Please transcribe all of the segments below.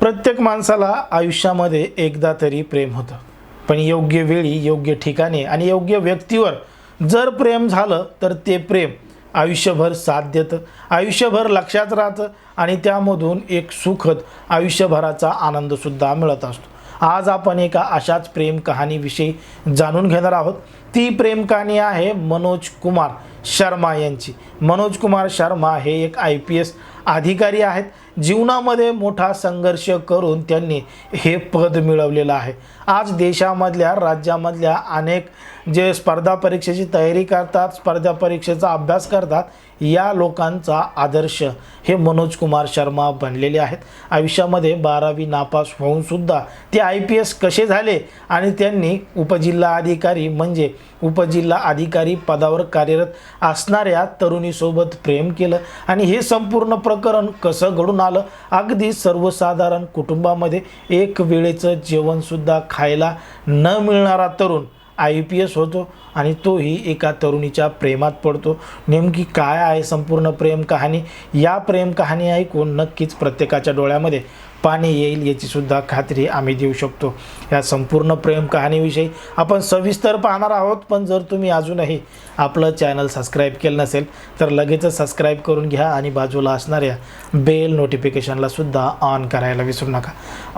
प्रत्येक माणसाला आयुष्यामध्ये एकदा तरी प्रेम होतं. पण योग्य वेळी योग्य ठिकाणी आणि योग्य व्यक्तीवर जर प्रेम झालं तर ते प्रेम आयुष्यभर साथ देतं. आयुष्यभर लक्षात राहतं आणि त्यामधून एक सुखद आयुष्यभराचा आनंदसुद्धा मिळत असतो. आज आपण एका अशाच प्रेम कहाणीविषयी जाणून घेणार आहोत. ती प्रेम कहाणी आहे मनोज कुमार शर्मा यांची. मनोज कुमार शर्मा हे एक आय पी एस अधिकारी आहेत. जीवनामध्ये मोठा संघर्ष करून त्यांनी हे पद मिळवलेलं आहे. आज देशामधल्या राज्यामधल्या अनेक जे स्पर्धा परीक्षेची तयारी करतात स्पर्धा परीक्षेचा अभ्यास करतात या लोकांचा आदर्श हे मनोज कुमार शर्मा बनलेले आहेत. आयुष्यामध्ये बारावी नापास होऊन सुद्धा ते आय पी एस कसे झाले आणि त्यांनी उपजिल्हा अधिकारी म्हणजे उपजिल्हा अधिकारी पदावर कार्यरत असणाऱ्या तरुणीसोबत प्रेम केलं आणि हे संपूर्ण प्रकरण कसं घडून आलं? अगदी सर्वसाधारण कुटुंबामध्ये एक वेळेचं जेवणसुद्धा खा खायला न मिळणारा तरुण आय पी एस होतो आणि तोही एका तरुणीच्या प्रेमात पडतो. नेमकी काय आहे संपूर्ण प्रेम कहाणी? या प्रेम कहाणी ऐकून नक्कीच प्रत्येकाच्या डोळ्यामध्ये पाणी येईल याची सुद्धा खात्री आम्ही देऊ शकतो. या संपूर्ण प्रेम कहाणीविषयी आपण सविस्तर पाहणार आहोत पण जर तुम्ही अजूनही आपलं चॅनल सबस्क्राईब केलं नसेल तर लगेचच सबस्क्राईब करून घ्या आणि बाजूला असणाऱ्या बेल नोटिफिकेशनला सुद्धा ऑन करायला विसरू नका.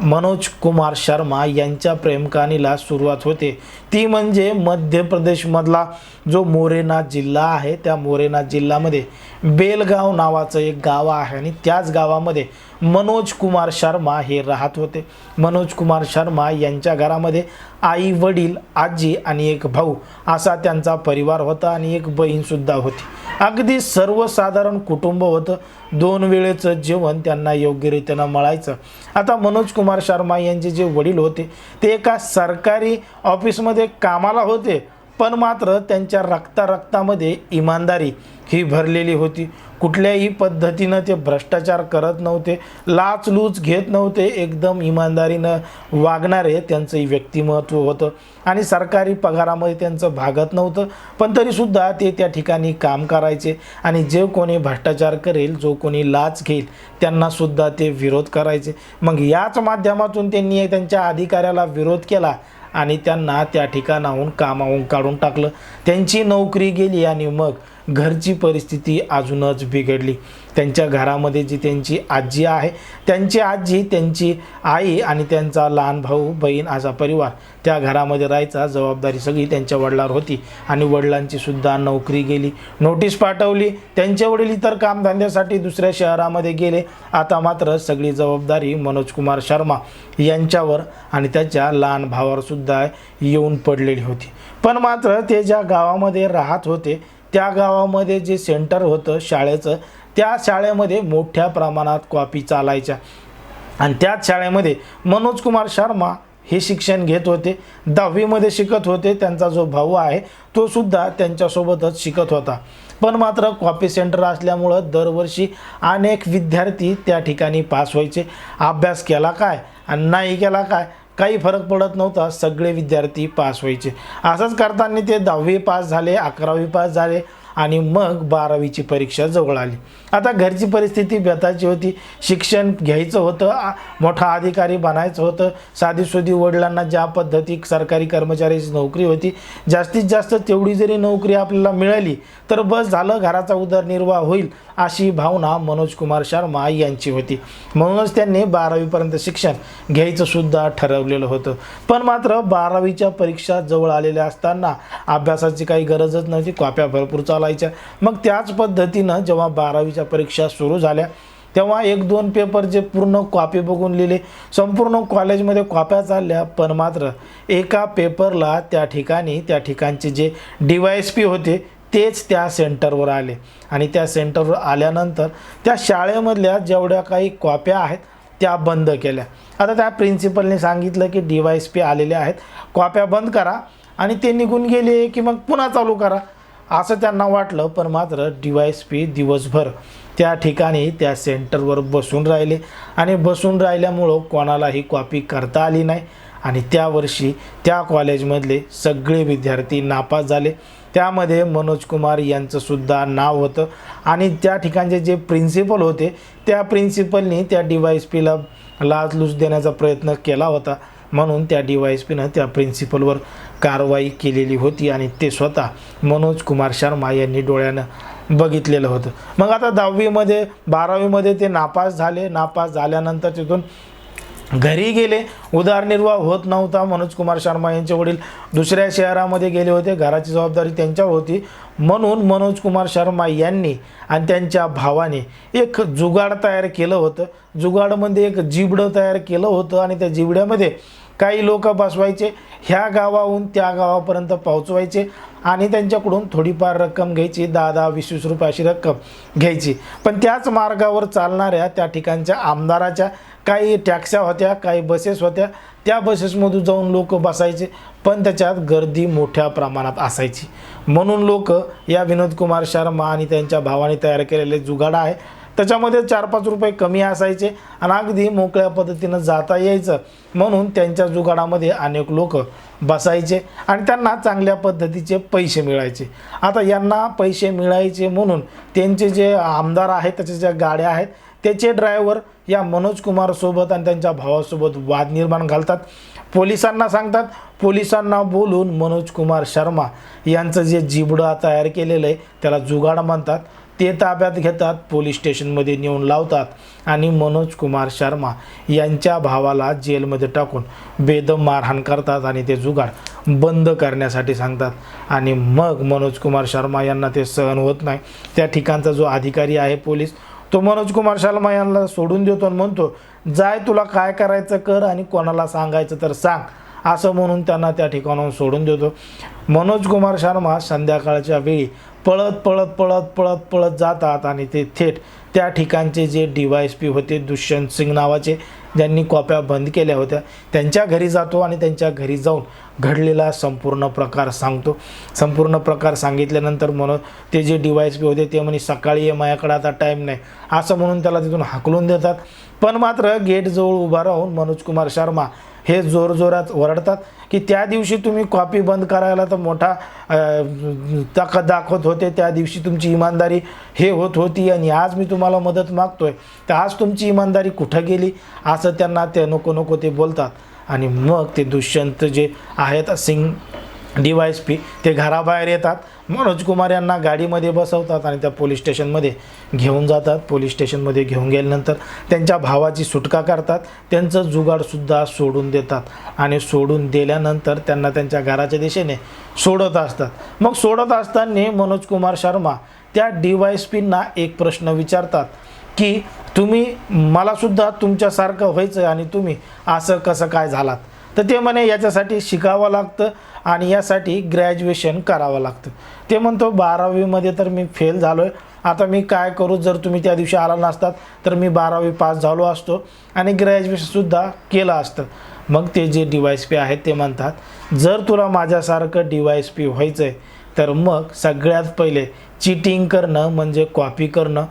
मनोज कुमार शर्मा यांच्या प्रेमकहाणीला सुरुवात होते. ती म्हणजे मध्य प्रदेशमधला जो मोरेनाथ जिल्हा आहे त्या मोरेनाथ जिल्ह्यामध्ये बेलगाव नावाचं एक गाव आहे आणि त्याच गावामध्ये मनोज कुमार शर्मा हे राहत होते. मनोज कुमार शर्मा यांच्या घरामध्ये आई वडील आजी आणि एक भाऊ असा त्यांचा परिवार होता आणि एक बहीणसुद्धा होती. अगदी सर्वसाधारण कुटुंब होतं. दोन वेळेचं जेवण त्यांना योग्यरीतीनं मळायचं. आता मनोज कुमार शर्मा यांचे जे वडील होते ते एका सरकारी ऑफिसमध्ये कामाला होते. पण मात्र त्यांच्या रक्ता रक्तामध्ये इमानदारी ही भरलेली होती. कुठल्याही पद्धतीनं ते भ्रष्टाचार करत नव्हते लाचलूच घेत नव्हते एकदम इमानदारीनं वागणारे त्यांचं व्यक्तिमत्व होतं. आणि सरकारी पगारामध्ये त्यांचं भागत नव्हतं पण तरीसुद्धा ते त्या ठिकाणी काम करायचे. आणि जे कोणी भ्रष्टाचार करेल जो कोणी लाच घेईल त्यांनासुद्धा ते विरोध करायचे. मग याच माध्यमातून त्यांनी त्यांच्या अधिकाऱ्याला विरोध केला आणि त्यांना त्या ठिकाणाहून कामावून काढून टाकलं. त्यांची नोकरी गेली आणि मग घरची परिस्थिती अजूनच बिघडली. त्यांच्या घरामध्ये जी त्यांची आजी आहे त्यांची आजी त्यांची आई आणि त्यांचा लहान भाऊ बहीण असा परिवार त्या घरामध्ये राहायचा. जबाबदारी सगळी त्यांच्या वडिलांवर होती आणि वडिलांची सुद्धा नोकरी गेली. नोटीस पाठवली. त्यांचे वडील इतर कामधंद्यासाठी दुसऱ्या शहरामध्ये गेले. आता मात्र सगळी जबाबदारी मनोज कुमार शर्मा यांच्यावर आणि त्याच्या लहान भावावर सुद्धा येऊन पडलेली होती. पण मात्र ते ज्या गावामध्ये राहत होते त्या गावामध्ये जे सेंटर होतं शाळेचं त्या शाळेमध्ये मोठ्या प्रमाणात कॉपी चालायच्या. आणि त्याच शाळेमध्ये मनोज कुमार शर्मा हे शिक्षण घेत होते. दहावीमध्ये शिकत होते. त्यांचा जो भाऊ आहे तो सुद्धा त्यांच्यासोबतच शिकत होता. पण मात्र कॉपी सेंटर असल्यामुळं दरवर्षी अनेक विद्यार्थी त्या ठिकाणी पास व्हायचे. अभ्यास केला काय आणि नाही केला काय काही फरक पडत नव्हता. सगळे विद्यार्थी पास व्हायचे. असंच करताना ते दहावी पास झाले अकरावी पास झाले. आणि मग बारावीची परीक्षा जवळ आली. आता घरची परिस्थिती बेताची होती. शिक्षण घ्यायचं होतं. मोठा अधिकारी बनायचं होतं. साधीसुधी वडिलांना ज्या पद्धती सरकारी कर्मचाऱ्याची नोकरी होती जास्तीत जास्त तेवढी जरी नोकरी आपल्याला मिळाली तर बस झालं घराचा उदरनिर्वाह होईल अशी भावना मनोज कुमार शर्मा यांची होती. म्हणूनच त्यांनी बारावीपर्यंत शिक्षण घ्यायचं सुद्धा ठरवलेलं होतं. पण मात्र बारावीच्या परीक्षा जवळ आलेल्या असताना अभ्यासाची काही गरजच नव्हती. कॉप्या भरपूर चालायच्या. मग त्याच पद्धतीनं जेव्हा बारावीच्या परीक्षा सुरू झाल्या तेव्हा एक दोन पेपर जे पूर्ण कॉपी बघून लिहिले. संपूर्ण कॉलेजमध्ये कॉप्या चालल्या पण मात्र एका पेपरला त्या ठिकाणी त्या ठिकाणचे जे डी वाय एस पी होते तेच त्या सेंटरवर आले. आणि त्या सेंटरवर आल्यानंतर त्या शाळेमधल्या जेवढ्या काही कॉप्या आहेत त्या बंद केल्या. आता त्या प्रिन्सिपलने सांगितलं की डी वाय एस पी आलेले आहेत. कॉप्या बंद करा. आणि ते निघून गेले की मग पुन्हा चालू करा. असं त्यांना वाटलं पण मात्र डी वाय एस पी दिवसभर त्या ठिकाणी त्या सेंटरवर बसून राहिले. आणि बसून राहिल्यामुळं कोणालाही कॉपी करता आली नाही. आणि त्या वर्षी त्या कॉलेजमधले सगळे विद्यार्थी नापास झाले. त्यामध्ये मनोज कुमार यांचंसुद्धा नाव होतं. आणि त्या ठिकाणचे जे प्रिन्सिपल होते त्या प्रिन्सिपलनी त्या डी वाय एस पीला लाचलूच देण्याचा प्रयत्न केला होता. म्हणून त्या डी वाय एस पीनं त्या प्रिन्सिपलवर कारवाई केलेली होती आणि ते स्वतः मनोज कुमार शर्मा यांनी डोळ्यानं बघितलेलं होतं. मग आता दहावीमध्ये बारावीमध्ये ते नापास झाले. नापास झाल्यानंतर तिथून घरी गेले. उदारनिर्वाह होत नव्हता. मनोज कुमार शर्मा यांचे वडील दुसऱ्या शहरामध्ये गेले होते. घराची जबाबदारी त्यांच्यावर होती. म्हणून मनोज कुमार शर्मा यांनी आणि त्यांच्या भावाने एक जुगाड तयार केलं होतं. जुगाडमध्ये एक जिबडं तयार केलं होतं आणि त्या जिबड्यामध्ये काही लोक बसवायचे ह्या गावाहून त्या गावापर्यंत पोहोचवायचे आणि त्यांच्याकडून थोडीफार रक्कम घ्यायची दहा दहा वीस वीस रुपये अशी रक्कम घ्यायची. पण त्याच मार्गावर चालणाऱ्या त्या ठिकाणच्या आमदाराच्या काही टॅक्स्या होत्या काही बसेस होत्या त्या बसेसमधून जाऊन लोक बसायचे पण त्याच्यात गर्दी मोठ्या प्रमाणात असायची. म्हणून लोक या विनोद कुमार शर्मा आणि त्यांच्या भावाने तयार केलेले जुगाड आहे त्याच्यामध्ये चार पाच रुपये कमी असायचे आणि अगदी मोकळ्या पद्धतीनं जाता यायचं. म्हणून त्यांच्या जुगाडामध्ये अनेक लोक बसायचे आणि त्यांना चांगल्या पद्धतीचे पैसे मिळायचे. आता यांना पैसे मिळायचे म्हणून त्यांचे जे आमदार आहेत त्याच्या ज्या गाड्या आहेत त्याचे ड्रायव्हर या मनोज कुमारसोबत आणि त्यांच्या भावासोबत वाद निर्माण घालतात. पोलिसांना सांगतात पोलिसांना बोलून मनोज कुमार शर्मा यांचं जे जिबडा तयार केलेलं आहे त्याला जुगाड म्हणतात. ते ताब्यात घेतात पोलीस स्टेशनमध्ये नेऊन लावतात आणि मनोज कुमार शर्मा यांच्या भावाला जेलमध्ये टाकून बेदम मारहाण करतात आणि ते जुगाड बंद करण्यासाठी सांगतात. आणि मग मनोज कुमार शर्मा यांना ते सहन होत नाही. त्या ठिकाणचा जो अधिकारी आहे पोलीस तो मनोज कुमार शर्मा यांना सोडून देतो आणि म्हणतो जाय तुला काय करायचं कर आणि कोणाला सांगायचं तर सांग असं म्हणून त्यांना त्या ठिकाणाहून सोडून देतो. मनोज कुमार शर्मा संध्याकाळच्या वेळी पळत पळत पळत पळत पळत जातात आणि ते थेट त्या ठिकाणचे जे डी वाय एस पी होते दुष्यंत सिंग नावाचे ज्यांनी कॉप्या बंद केल्या होत्या त्यांच्या घरी जातो आणि त्यांच्या घरी जाऊन घडलेला संपूर्ण प्रकार सांगतो. संपूर्ण प्रकार सांगितल्यानंतर म्हणून ते जे डी वाय एस पी होते ते म्हणे सकाळी ये माझ्याकडे आता टाईम नाही. असं म्हणून त्याला तिथून हाकलून देतात. पण मात्र गेटजवळ उभा राहून मनोज कुमार शर्मा हे जोरजोरात ओरडतात की त्या दिवशी तुम्ही कॉपी बंद करायला तर मोठा अं, ताकद दाखवत होते त्या दिवशी तुमची इमानदारी हे होत होती आणि आज मी तुम्हाला मदत मागतोय. तर आज तुमची इमानदारी कुठं गेली? असं त्यांना ते नको नको ते बोलतात. आणि मग ते दुष्यंत जे आहेत Singh D Y S P ते घराबाहेर येतात. मनोज कुमार यांना गाडीमध्ये बसवतात आणि त्या पोलीस स्टेशनमध्ये घेऊन जातात. पोलीस स्टेशनमध्ये घेऊन गेल्यानंतर त्यांच्या भावाची सुटका करतात. त्यांचं जुगाडसुद्धा सोडून देतात. आणि सोडून दिल्यानंतर त्यांना त्यांच्या घराच्या दिशेने सोडत असतात. मग सोडत असताना मनोज कुमार शर्मा त्या डी वाय एस पींना एक प्रश्न विचारतात की तुम्ही मलासुद्धा तुमच्यासारखं व्हायचं आणि तुम्ही असं कसं काय झालात? तर ते म्हणे याच्यासाठी शिकावं लागतं आणि यासाठी ग्रॅज्युएशन करावं लागतं. ते म्हणतो बारावीमध्ये तर मी फेल झालो आहे आता मी काय करू? जर तुम्ही त्या दिवशी आला नसतात तर मी बारावी पास झालो असतो आणि ग्रॅज्युएशनसुद्धा केलं असतं. मग ते जे डी वाय एस पी आहेत ते म्हणतात जर तुला माझ्यासारखं डी वाय एस पी व्हायचं आहे तर मग सगळ्यात पहिले चिटिंग करणं म्हणजे कॉपी करणं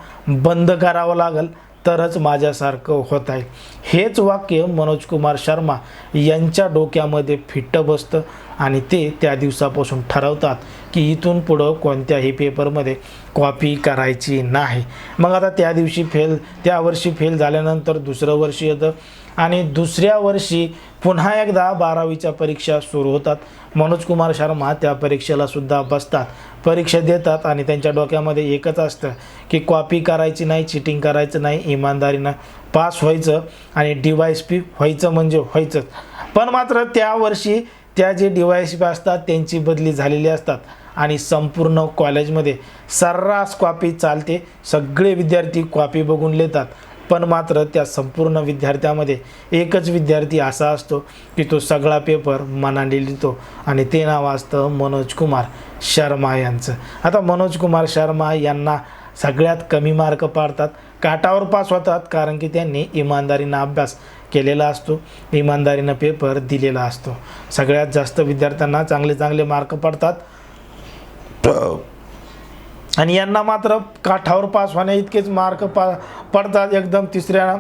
बंद करावं लागेल. तरच माझ्यासारखं होत आहे. हेच वाक्य मनोज कुमार शर्मा यांच्या डोक्यामध्ये फिट्ट बसतं आणि ते त्या दिवसापासून ठरवतात की इथून पुढं कोणत्याही पेपरमध्ये कॉपी करायची नाही. मग आता त्या दिवशी फेल त्या वर्षी फेल झाल्यानंतर दुसरं वर्ष येतं. आणि दुसऱ्या वर्षी पुन्हा एकदा बारावीच्या परीक्षा सुरू होतात. मनोज कुमार शर्मा त्या परीक्षेला सुद्धा बसतात. परीक्षा देतात आणि त्यांच्या डोक्यामध्ये एकच असतं की कॉपी करायची नाही चिटिंग करायचं नाही इमानदारीनं पास व्हायचं आणि डी वाय एस पी व्हायचं म्हणजे व्हायचंच पण मात्र त्या वर्षी त्या जे डी वाय एस पी असतात त्यांची बदली झालेली असतात आणि संपूर्ण कॉलेजमध्ये सर्रास कॉपी चालते. सगळे विद्यार्थी कॉपी बघून लिहितात पण मात्र त्या संपूर्ण विद्यार्थ्यामध्ये एकच विद्यार्थी असा असतो की तो सगळा पेपर मनाने लिहितो आणि ते नाव असतं मनोज कुमार शर्मा यांचं. आता मनोज कुमार शर्मा यांना सगळ्यात कमी मार्क पाडतात काटावर पास होतात कारण की त्यांनी इमानदारीनं अभ्यास केलेला असतो इमानदारीनं पेपर दिलेला असतो. सगळ्यात जास्त विद्यार्थ्यांना चांगले चांगले मार्क पडतात. आणि यांना मात्र काठावर पास होण्या इतकेच मार्क पा पडतात एकदम तिसऱ्या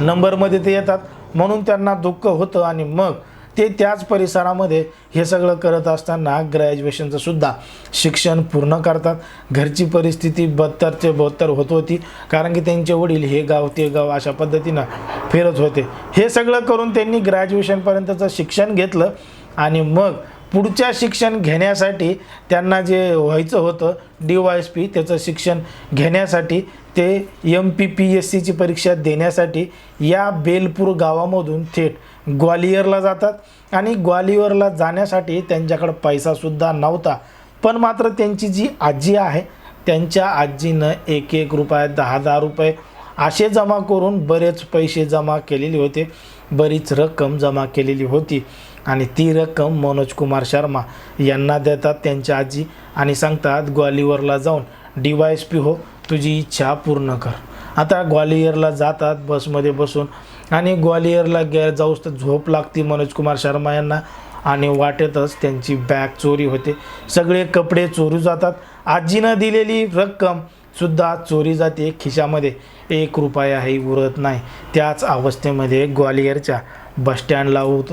नंबरमध्ये ते येतात. म्हणून त्यांना दुःख होतं आणि मग ते त्याच परिसरामध्ये हे सगळं करत असताना ग्रॅज्युएशनचं सुद्धा शिक्षण पूर्ण करतात. घरची परिस्थिती बत्तरचे बत्तर होत होती. कारण की त्यांचे वडील हे गाव ते गाव अशा पद्धतीनं फिरत होते. हे सगळं करून त्यांनी ग्रॅज्युएशनपर्यंतचं शिक्षण घेतलं आणि मग पुढच्या शिक्षण घेण्यासाठी त्यांना जे व्हायचं होतं डी वाय एस पी त्याचं शिक्षण घेण्यासाठी ते एम पी पी एस सीची परीक्षा देण्यासाठी या बेलपूर गावामधून थेट ग्वालियरला जातात आणि ग्वालियरला जाण्यासाठी त्यांच्याकडं पैसासुद्धा नव्हता. पण मात्र त्यांची जी आजी आहे त्यांच्या आजीनं एक एक रुपये दहा दहा रुपये असे जमा करून बरेच पैसे जमा केलेले होते. बरीच रक्कम जमा केलेली होती. आणि ती रक्कम मनोज कुमार शर्मा यांना देतात त्यांच्या आजी आणि सांगतात ग्वालियरला जाऊन डी वाय एस पी हो तुझी इच्छा पूर्ण कर. आता ग्वालियरला जातात बसमध्ये बसून आणि ग्वालियरला गे जाऊस तर झोप लागते मनोज कुमार शर्मा यांना आणि वाटेतच त्यांची बॅग चोरी होते. सगळे कपडे चोरू जातात. आजीनं दिलेली रक्कम सुद्धा चोरी जाते खिशामध्ये. एक रुपयाही उरत नाही. त्याच अवस्थेमध्ये ग्वालियरच्या बसस्टँडला उत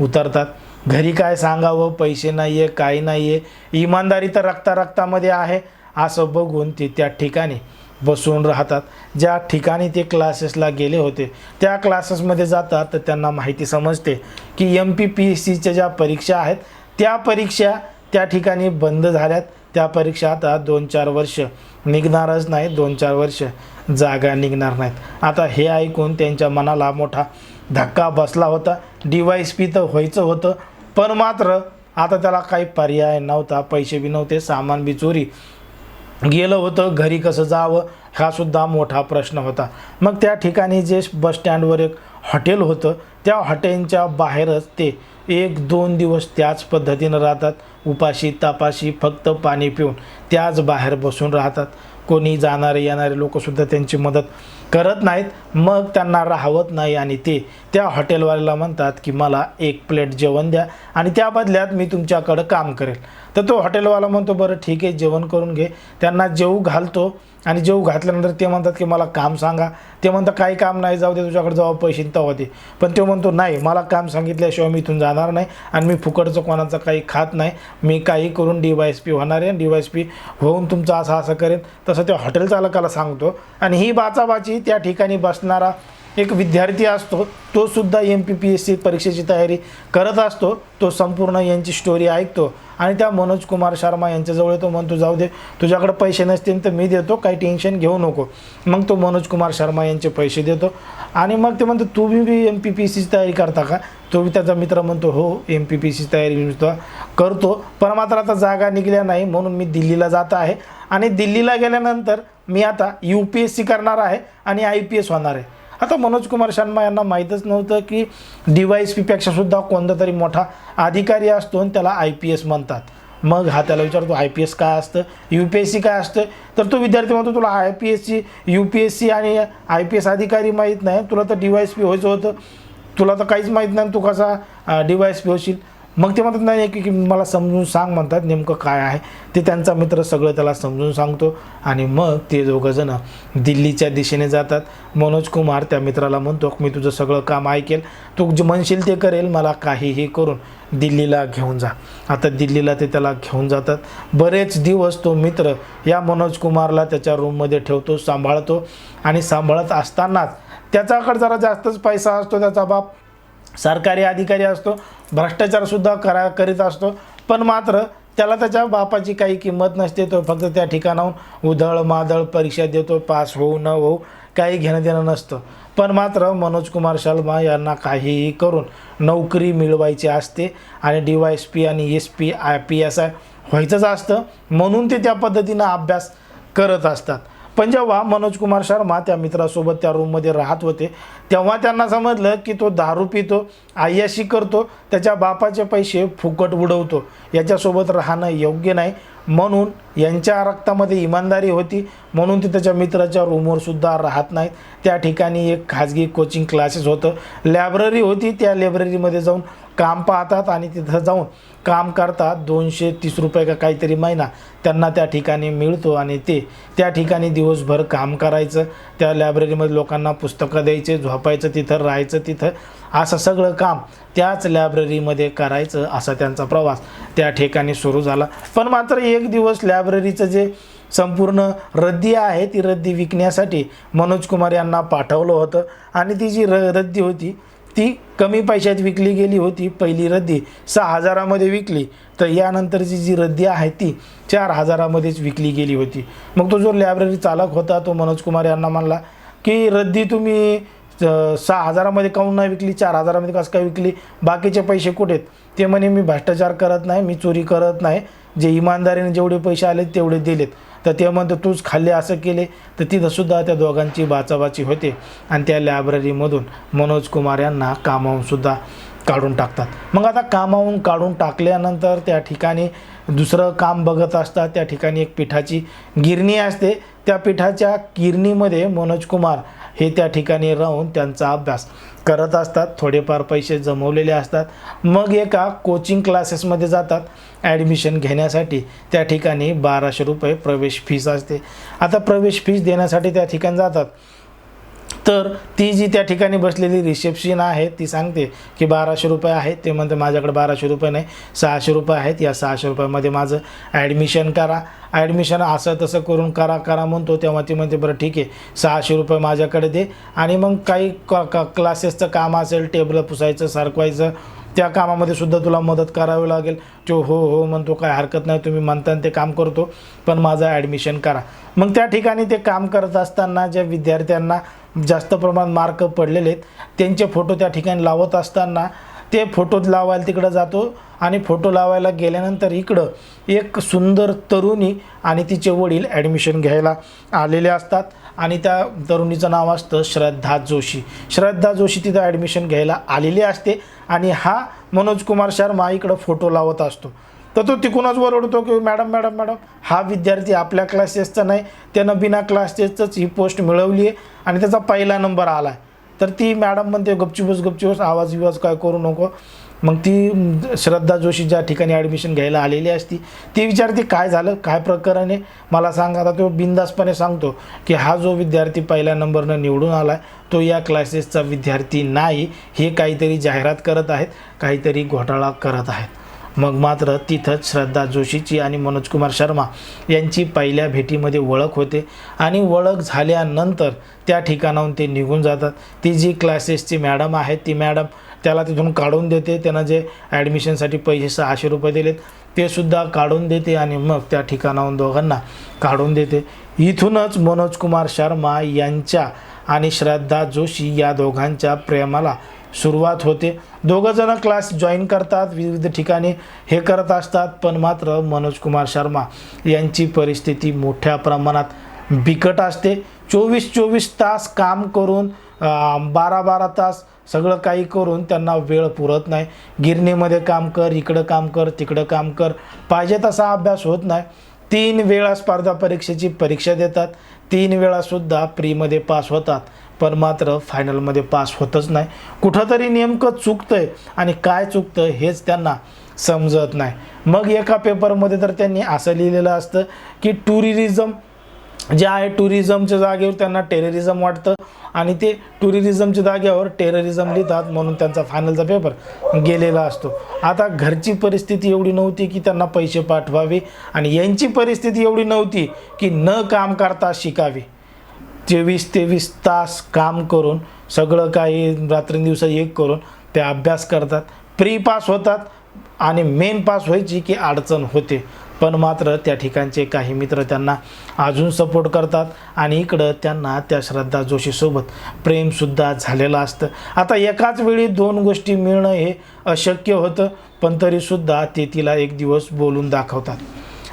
उतरतात. घरी काय सांगावं? पैसे नाही आहे काही नाही आहे इमानदारी तर रक्ता रक्तामध्ये आहे. असं बघून ते त्या ठिकाणी बसून राहतात. ज्या ठिकाणी ते क्लासेसला गेले होते त्या क्लासेसमध्ये जातात. तर त्यांना माहिती समजते की एम पी पी एस सीच्या ज्या परीक्षा आहेत त्या परीक्षा त्या ठिकाणी बंद झाल्यात. त्या परीक्षा आता दोन चार वर्ष निघणारच नाही दोन चार वर्ष जागा निघणार नाहीत. आता हे ऐकून त्यांच्या मनाला मोठा धक्का बसला होता. डी वाय पी तर व्हायचं होतं. पण मात्र आता त्याला काही पर्याय नव्हता. पैसे बी नव्हते सामान बी चोरी. गेलं होतं घरी कसं जावं हा सुद्धा मोठा प्रश्न होता. मग त्या ठिकाणी जे बस स्टँडवर एक हॉटेल होतं त्या हॉटेलच्या बाहेरच ते एक दोन दिवस त्याच पद्धतीनं राहतात. उपाशी तापाशी फक्त पाणी पिऊन त्याच बाहेर बसून राहतात. कोणी जाणारे येणारे लोकसुद्धा त्यांची मदत करत नाहीत. मग त्यांना राहवत नाही आणि ते त्या हॉटेलवाल्याला म्हणतात की मला एक प्लेट जेवण द्या आणि त्या बदल्यात मी तुमच्याकडं काम करेल. तर तो हॉटेलवाला म्हणतो बरं ठीक आहे जेवण करून घे. त्यांना जेवू घालतो आणि जेवू घातल्यानंतर ते म्हणतात की मला काम सांगा. ते म्हणतात काही काम नाही जाऊ दे तुझ्याकडे जाऊ पैसे तेव्हा दे. पण तो म्हणतो नाही मला काम सांगितल्याशिवाय मी इथून जाणार नाही आणि मी फुकटचं कोणाचं काही खात नाही. मी काही करून डी वाय एस पी होणार आहे डी वाय एस पी होऊन तुमचं असं असं करेन. तसं त्या हॉटेल चालकाला सांगतो. आणि ही बाचाबाची त्या ठिकाणी बसणारा एक विद्यार्थी असतो तो सुद्धा M P P S C परीक्षेची तयारी करत असतो तो संपूर्ण यांची स्टोरी ऐकतो. आणि त्या मनोज कुमार शर्मा यांच्याजवळ येतो म्हणतो जाऊ दे तुझ्याकडे पैसे नसतील तर मी देतो काही टेन्शन घेऊ नको. मग तो मनोज कुमार शर्मा यांचे पैसे देतो. आणि मग ते म्हणतो तू बी एम पी पी सीची तयारी करता का? तो बी त्याचा मित्र म्हणतो हो एम पी पी सीची तयारी करतो. पण मात्र आता जागा निघल्या नाही म्हणून मी दिल्लीला जात आहे. आणि दिल्लीला गेल्यानंतर मी आता यू पी एस सी करणार आहे आणि आय पी एस होणार आहे. आता मनोज कुमार शर्मा यांना माहीतच नव्हतं की डी वाय एस पीपेक्षा सुद्धा कोणता तरी मोठा अधिकारी असतो आणि त्याला आय पी एस म्हणतात. मग हा त्याला विचारतो आय पी एस काय असतं? यू पी एस सी काय असतं? तर तो विद्यार्थी म्हणतो तुला I P S C U P S C आणि आय पी एस अधिकारी माहीत नाही. तुला तर डी वाय एस पी व्हायचं होतं. तुला तर काहीच माहीत नाही तू कसा डी वाय एस पी होशील? मग ते म्हणतात नाही की की मला समजून सांग म्हणतात. नेमकं काय आहे? ते त्यांचा मित्र सगळं त्याला समजून सांगतो. आणि मग ते दोघंजणं दिल्लीच्या दिशेने जातात. मनोज कुमार त्या मित्राला म्हणतो मी तुझं सगळं काम ऐकेल. तू जे म्हणशील ते करेल. मला काहीही करून दिल्लीला घेऊन जा. आता दिल्लीला ते त्याला घेऊन जातात. बरेच दिवस तो मित्र या मनोज कुमारला त्याच्या रूममध्ये ठेवतो सांभाळतो. आणि सांभाळत असतानाच त्याच्याकडे जरा जास्तच पैसा असतो त्याचा बाप. सरकारी अधिकारी असतो भ्रष्टाचारसुद्धा करा करीत असतो पण मात्र त्याला त्याच्या बापाची काही किंमत नसते तो फक्त त्या ठिकाणाहून उधळ मादळ परीक्षा देतो पास होऊ न होऊ काही घेणं देणं नसतं. पण मात्र मनोज कुमार शर्मा यांना काहीही करून नोकरी मिळवायची असते आणि डी वाय एस पी आणि S P I P S I व्हायचंच असतं म्हणून ते त्या पद्धतीनं अभ्यास करत असतात. पण जेव्हा मनोज कुमार शर्मा त्या मित्रासोबत त्या रूममध्ये राहत होते तेव्हा त्यांना समजलं की तो दारू पितो आय्याशी करतो त्याच्या बापाचे पैसे फुकट उडवतो. याच्यासोबत राहणं योग्य नाही. म्हणून यांच्या रक्तामध्ये इमानदारी होती. म्हणून ते त्याच्या मित्राच्या रूमवर सुद्धा राहत नाहीत. त्या ठिकाणी एक खाजगी कोचिंग क्लासेस होतं. लायब्ररी होती. त्या लायब्ररीमध्ये जाऊन काम पाहतात आणि तिथं जाऊन काम करतात. दोनशे तीस रुपये का काहीतरी महिना त्यांना त्या ठिकाणी मिळतो आणि ते त्या ठिकाणी दिवसभर काम करायचं. त्या लायब्ररीमध्ये लोकांना पुस्तकं द्यायचे झोपायचं तिथं राहायचं तिथं असं सगळं काम त्याच लायब्ररीमध्ये करायचं असा त्यांचा प्रवास त्या ठिकाणी सुरू झाला. पण मात्र एक दिवस लॅब लायब्ररीचं जे संपूर्ण रद्दी आहे ती रद्दी विकण्यासाठी मनोज कुमार यांना पाठवलं होतं. आणि ती जी र रद्दी होती ती कमी पैशात विकली गेली होती. पहिली रद्दी सहा हजारामध्ये विकली तर यानंतरची जी रद्दी आहे ती चार हजारामध्येच विकली गेली होती. मग तो जो लायब्ररी चालक होता तो मनोज कुमार यांना म्हणला की रद्दी तुम्ही सहा हजारामध्ये काऊन नाही विकली चार हजारामध्ये कसं काय विकली बाकीचे पैसे कुठे आहेत? ते म्हणे मी भ्रष्टाचार करत नाही मी चोरी करत नाही. जे इमानदारीने जेवढे पैसे आले तेवढे दिलेत. तर ते म्हणतो तूच खाल्ले असं केले. तर तिथंसुद्धा त्या दोघांची बाचाबाची होते आणि त्या लायब्ररीमधून मनोज कुमार यांना कामावूनसुद्धा काढून टाकतात. मग आता कामावून काढून टाकल्यानंतर त्या ठिकाणी दुसरं काम बघत असतात. त्या ठिकाणी एक पिठाची गिरणी असते. त्या पिठाच्या गिरणीमध्ये मनोज कुमार हे त्या ठिकाणी राहून त्यांचा अभ्यास करत असतात थोडेफार पैसे जमवलेले असतात. मग एका कोचिंग क्लासेसमध्ये जातात. ॲडमिशन घेण्यासाठी त्या ठिकाणी बाराशे रुपये प्रवेश फीस असते. आता प्रवेश फीस देण्यासाठी त्या ठिकाणी जातात. तर ती जी त्या ठिकाणी बसलेली रिसेप्शन आहे ती सांगते की बाराशे रुपये आहेत. ते म्हणते माझ्याकडे बाराशे रुपये नाही सहाशे रुपये आहेत. या सहाशे रुपयामध्ये माझं ॲडमिशन करा. ॲडमिशन असं तसं करून करा करा म्हणतो. तेव्हा ती म्हणते बरं ठीक आहे. सहाशे रुपये माझ्याकडे दे. आणि मग काही क का क्लासेसचं काम असेल टेबल पुसायचं सरकवायचं त्या कामामध्ये सुद्धा तुला मदत करावी लागेल. तो हो हो म्हणतो काय हरकत नाही तुम्ही म्हणता ते काम करतो पण माझं ॲडमिशन करा. मग त्या ठिकाणी ते काम करत असताना ज्या विद्यार्थ्यांना जास्त प्रमाणात मार्क पडलेले आहेत. त्यांचे फोटो त्या ठिकाणी लावत असताना ते फोटो लावायला तिकडं जातो आणि फोटो लावायला गेल्यानंतर इकडं एक सुंदर तरुणी आणि तिचे वडील ॲडमिशन घ्यायला आलेले असतात आणि त्या तरुणीचं नाव असतं श्रद्धा जोशी. श्रद्धा जोशी तिथं ॲडमिशन घ्यायला आलेली असते आणि हा मनोज कुमार शर्मा इकडं फोटो लावत असतो. तर तो तिकूनच ओरडतो की मॅडम मॅडम मॅडम हा विद्यार्थी आपल्या क्लासेसचा नाही त्यानं बिना क्लासेसचंच ही पोस्ट मिळवली आहे आणि त्याचा पहिला नंबर आला आहे तर ती मॅडम म्हणते गपचूपच गपचूपच आवाज विवाज काय करू नको. मग ती श्रद्धा जोशी ज्या ठिकाणी ॲडमिशन घ्यायला आलेली असती ती विचारते काय झालं? काय प्रकरण आहे? मला सांग. आता तो बिंदासपणे सांगतो की हा जो विद्यार्थी पहिल्या नंबरनं निवडून आला आहे तो या क्लासेसचा विद्यार्थी नाही. हे काहीतरी जाहिरात करत आहेत काहीतरी घोटाळा करत आहेत. मग मात्र तिथंच श्रद्धा जोशीची आणि मनोज कुमार शर्मा यांची पहिल्या भेटीमध्ये ओळख होते. आणि ओळख झाल्यानंतर त्या ठिकाणाहून ते निघून जातात. ती जी क्लासेसची मॅडम आहे ती मॅडम त्याला तिथून काढून देते. त्यांना जे ॲडमिशनसाठी पैसे सहाशे रुपये दिलेत ते सुद्धा काढून देते आणि मग त्या ठिकाणाहून दोघांना काढून देते. इथूनच मनोज कुमार शर्मा यांच्या आणि श्रद्धा जोशी या दोघांच्या प्रेमाला सुरुवात होते. दोघंजणं क्लास जॉईन करतात विविध ठिकाणी हे करत असतात पण मात्र मनोज कुमार शर्मा यांची परिस्थिती मोठ्या प्रमाणात बिकट असते. चोवीस चोवीस तास काम करून बारा बारा तास सगळं काही करून त्यांना वेळ पुरत नाही. गिरणीमध्ये काम कर इकडं काम कर तिकडं काम कर. पाहिजे तसा अभ्यास होत नाही. तीन वेळा स्पर्धा परीक्षेची परीक्षा देतात. तीन वेळासुद्धा प्रीमध्ये पास होतात. पण मात्र फायनलमध्ये पास होतच नाही. कुठंतरी नेमकं चुकतंय आणि काय चुकतं हेच त्यांना समजत नाही. मग एका पेपरमध्ये तर त्यांनी असं लिहिलेलं असतं की टुरिरिझम जे आहे टुरिझमच्या जागेवर त्यांना टेररिझम वाटतं आणि ते टुरिझमच्या जागेवर टेररिझम लिहितात म्हणून त्यांचा फायनलचा पेपर गेलेला असतो. आता घरची परिस्थिती एवढी नव्हती की त्यांना पैसे पाठवावे आणि यांची परिस्थिती एवढी नव्हती की न काम करता शिकावे. तेवीस तेवीस तास काम करून सगळं काही रात्रंदिवस एक करून ते अभ्यास करतात. प्री पास होतात आणि मेन पास व्हायची की अडचण होते. पण मात्र त्या ठिकाणचे काही मित्र त्यांना अजून सपोर्ट करतात आणि इकडं त्यांना त्या श्रद्धा जोशीसोबत प्रेमसुद्धा झालेलं असतं. आता एकाच वेळी दोन गोष्टी मिळणं हे अशक्य होतं पण तरीसुद्धा ते तिला एक दिवस बोलून दाखवतात.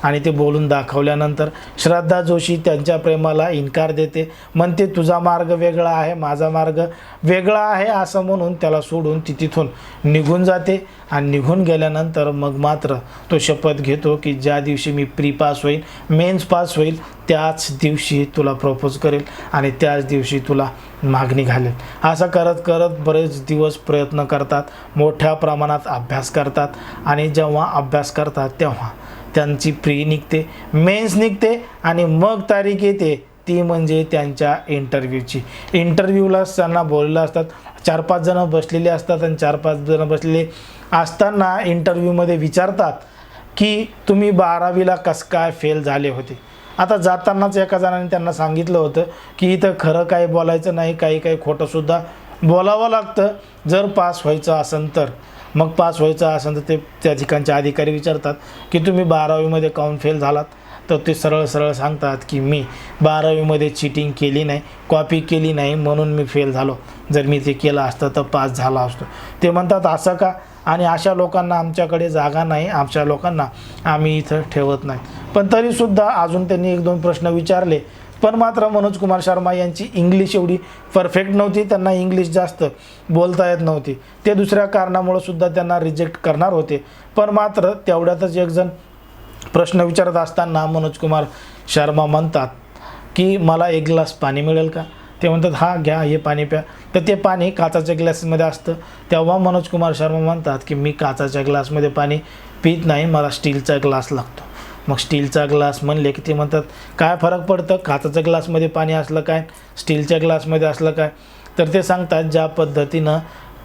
आणि ते बोलून दाखवल्यानंतर श्रद्धा जोशी त्यांच्या प्रेमाला इन्कार देते. म्हणते तुझा मार्ग वेगळा आहे माझा मार्ग वेगळा आहे असं म्हणून त्याला सोडून ती तिथून निघून जाते. आणि निघून गेल्यानंतर मग मात्र तो शपथ घेतो की ज्या दिवशी मी प्री पास होईल मेन्स पास होईल त्याच दिवशी तुला प्रपोज करेल आणि त्याच दिवशी तुला मागणी घालेल. असं करत करत बरेच दिवस प्रयत्न करतात मोठ्या प्रमाणात अभ्यास करतात. आणि जेव्हा अभ्यास करतात तेव्हा त्यांची प्री निघते मेन्स निघते आणि मग तारीख येते. ती म्हणजे त्यांच्या इंटरव्ह्यूची इंटरव्ह्यूला त्यांना बोललेलं असतात. चार पाच जणं बसलेले असतात आणि चार पाच जणं बसलेले असताना इंटरव्ह्यूमध्ये विचारतात की तुम्ही बारावीला कसं काय फेल झाले होते? आता जातानाच एका जणाने त्यांना सांगितलं होतं की इथं खरं काही बोलायचं नाही काही काही खोटंसुद्धा बोलावं लागतं. जर पास व्हायचं असेल तर. मग पास व्हायचं असेल तर ते त्या ठिकाणचे अधिकारी विचारतात की तुम्ही बारावीमध्ये काऊन फेल झालात? तर ते सरळ सरळ सांगतात की मी बारावीमध्ये चिटिंग केली नाही कॉपी केली नाही म्हणून मी फेल झालो. जर मी ते केलं असतं तर पास झाला असतो. ते म्हणतात असं का? आणि अशा लोकांना आमच्याकडे जागा नाही आमच्या लोकांना आम्ही इथं ठेवत नाही. पण तरीसुद्धा अजून त्यांनी एक दोन प्रश्न विचारले. पण मात्र मनोज कुमार शर्मा यांची इंग्लिश एवढी परफेक्ट नव्हती. त्यांना इंग्लिश जास्त बोलता येत नव्हती. ते दुसऱ्या कारणामुळं सुद्धा त्यांना रिजेक्ट करणार होते. पण मात्र तेवढ्यातच एकजण प्रश्न विचारत असताना मनोज कुमार शर्मा म्हणतात की मला एक ग्लास पाणी मिळेल का? ते म्हणतात हा घ्या हे पाणी प्या. तर ते पाणी काचाच्या ग्लासमध्ये असतं. तेव्हा मनोज कुमार शर्मा म्हणतात की मी काचाच्या ग्लासमध्ये पाणी पित नाही मला स्टीलचा ग्लास लागतो. मग स्टीलचा ग्लास म्हणले की ते म्हणतात काय फरक पडतं? काचाच्या ग्लासमध्ये पाणी असलं काय? स्टीलच्या ग्लासमध्ये असलं काय? तर ते सांगतात ज्या पद्धतीनं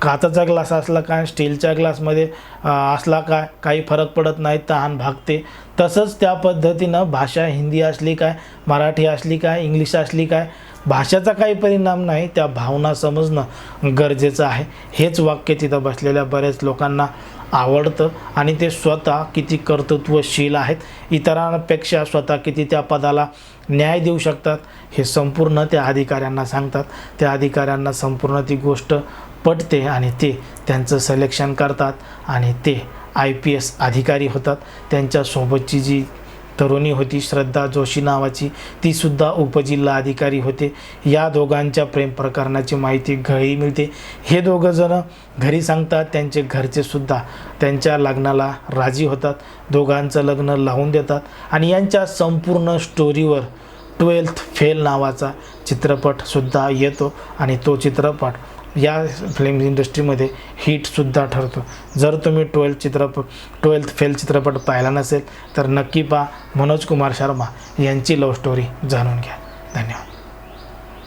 काचाचा ग्लास असला काय स्टीलच्या ग्लासमध्ये असला काय काही फरक पडत नाही तहान भागते. तसंच त्या पद्धतीनं भाषा हिंदी असली काय मराठी असली काय इंग्लिश असली काय भाषेचा काही परिणाम नाही त्या भावना समजणं गरजेचं आहे. हेच वाक्य तिथं बसलेल्या बऱ्याच लोकांना आवडतं आणि ते स्वतः किती कर्तृत्वशील आहेत इतरांपेक्षा स्वतः किती त्या पदाला न्याय देऊ शकतात हे संपूर्ण त्या अधिकाऱ्यांना सांगतात. त्या अधिकाऱ्यांना संपूर्ण ती गोष्ट पटते आणि ते त्यांचं सिलेक्शन करतात आणि ते आय पी एस अधिकारी होतात. त्यांच्यासोबतची जी तरुणी होती. श्रद्धा जोशी नावाची. ती सुद्धा उपजिल्हा अधिकारी होते. या दोघांच्या प्रेम प्रकरणाची माहिती घरी मिळते. हे दोघं जण घरी सांगतात त्यांचे घरचे सुद्धा त्यांच्या लग्नाला राजी होतात. दोघांचं लग्न लावून देतात. आणि यांच्या संपूर्ण स्टोरीवर ट्वेल्थ फेल नावाचा चित्रपटसुद्धा येतो आणि तो चित्रपट या फिल्म इंडस्ट्रीमध्ये हिटसुद्धा ठरतो. जर तुम्ही ट्वेल्थ चित्रपट ट्वेल्थ फेल चित्रपट पाहिला नसेल तर नक्की पहा मनोज कुमार शर्मा यांची लव्ह स्टोरी जाणून घ्या. धन्यवाद.